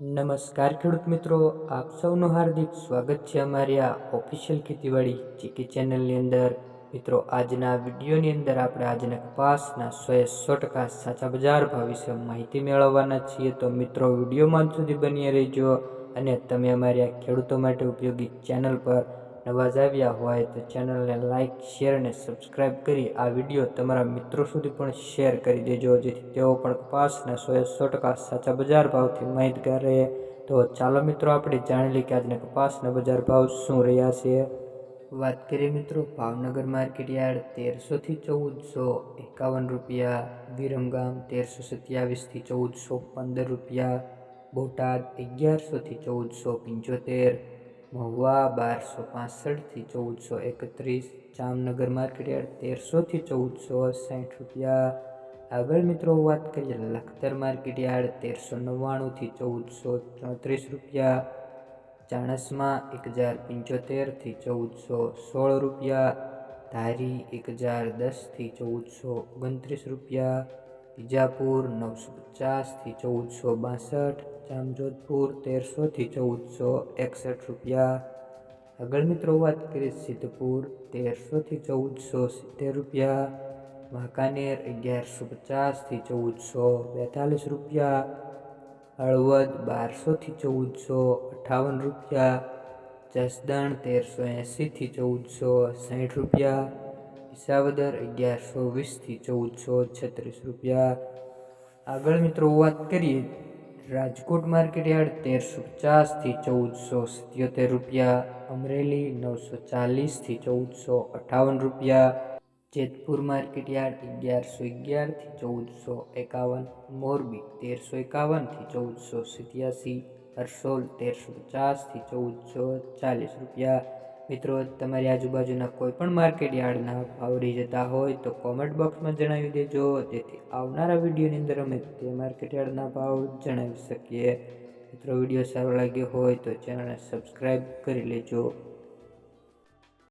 નમસ્કાર ખેડૂત મિત્રો, આપ સૌનું હાર્દિક સ્વાગત છે અમારી આ ઓફિશિયલ ખેતીવાડી ચીકી ચેનલની અંદર. મિત્રો, આજના વિડીયોની અંદર આપણે આજના કપાસના સો સો ટકા સાચા બજાર ભાવ વિશે માહિતી મેળવવાના છીએ. તો મિત્રો, વિડીયોમાં સુધી બની રહેજો અને તમે અમારી આ ખેડૂતો માટે ઉપયોગી ચેનલ પર નવા જ આવ્યા હોય તો ચેનલને લાઇક શેર અને સબસ્ક્રાઈબ કરી આ વીડિયો તમારા મિત્રો સુધી પણ શેર કરી દેજો, જેથી તેઓ પણ કપાસના સો સો ટકા સાચા બજાર ભાવથી માહિતગાર રહે. તો ચાલો મિત્રો, આપણે જાણી લઈએ કે આજના કપાસના બજાર ભાવ શું રહ્યા છે. વાત કરીએ મિત્રો, ભાવનગર માર્કેટ યાર્ડ તેરસોથી ચૌદસો એકાવન રૂપિયા, વિરમગામ તેરસો સત્યાવીસથી ચૌદસો પંદર રૂપિયા, બોટાદ અગિયારસોથી ચૌદસો પંચોતેર મહુવા બારસો પાસઠથી ચૌદસો એકત્રીસ, જામનગર માર્કેટ યાર્ડ તેરસોથી ચૌદસો સાઠ રૂપિયા. આગળ મિત્રો વાત કરીએ લખતર માર્કેટ યાર્ડ તેરસો નવ્વાણુંથી ચૌદસો ચોત્રીસ રૂપિયા. ચાણસમાં એક હજાર પંચોતેરથી ચૌદસો સોળ રૂપિયા. ધારી એક હજાર દસથી ચૌદસો ઓગણત્રીસ રૂપિયા. વિજાપુર નવસો પચાસથી ચૌદસો બાસઠ, જામજોધપુર તેરસોથી ચૌદસો એકસઠ રૂપિયા. આગળ મિત્રો વાત કરીએ સિદ્ધપુર તેરસોથી ચૌદસો સિત્તેર રૂપિયા. વાંકાનેર અગિયારસો પચાસથી ચૌદસો બેતાલીસ રૂપિયા. હળવદ બારસોથી ચૌદસો અઠાવન રૂપિયા. જસદણ તેરસો એંસીથી ચૌદસો સાઠ રૂપિયા. વિસાવદર અગિયારસો વીસથી ચૌદસો છત્રીસ રૂપિયા. આગળ મિત્રો વાત કરીએ, રાજકોટ માર્કેટ યાર્ડ તેરસો પચાસથી ચૌદસો સિત્યોતેર રૂપિયા, અમરેલી નવસો ચાલીસથી ચૌદસો અઠાવન રૂપિયા, જેતપુર માર્કેટ યાર્ડ અગિયારસો અગિયારથી ચૌદસો એકાવન, મોરબી તેરસો એકાવનથી ચૌદસો સિત્યાસી, હરસોલ તેરસો પચાસથી ચૌદસો ચાલીસ રૂપિયા મિત્રો, તમારી આજુબાજુના કોઈ પણ માર્કેટ યાર્ડના ભાવ જતા હોય તો કોમેન્ટ બોક્સમાં જણાવી દેજો. જેથી આવનારા વિડીયોની અંદર અમે તે માર્કેટ યાર્ડના ભાવ જણાવી શકીએ. મિત્રો, વીડિયો સારો લાગ્યો હોય તો ચેનલને સબસ્ક્રાઈબ કરી લેજો.